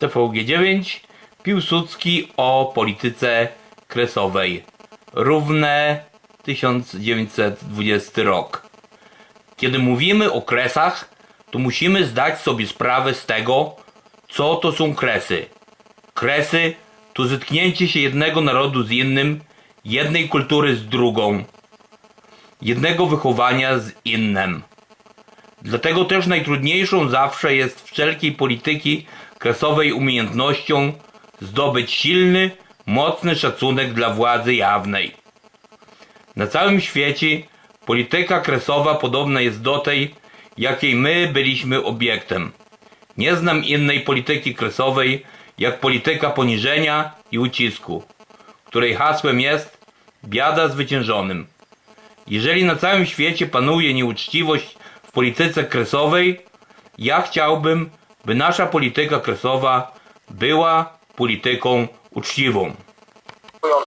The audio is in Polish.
TVG9 Piłsudski o polityce kresowej. Równe 1920 rok. Kiedy mówimy o kresach, to musimy zdać sobie sprawę z tego, co to są kresy. Kresy to zetknięcie się jednego narodu z innym, jednej kultury z drugą, jednego wychowania z innym. Dlatego też najtrudniejszą zawsze jest wszelkiej polityki kresowej umiejętnością zdobyć silny, mocny szacunek dla władzy jawnej. Na całym świecie polityka kresowa podobna jest do tej, jakiej my byliśmy obiektem. Nie znam innej polityki kresowej jak polityka poniżenia i ucisku, której hasłem jest biada zwyciężonym. Jeżeli na całym świecie panuje nieuczciwość w polityce kresowej, ja chciałbym, by nasza polityka kresowa była polityką uczciwą.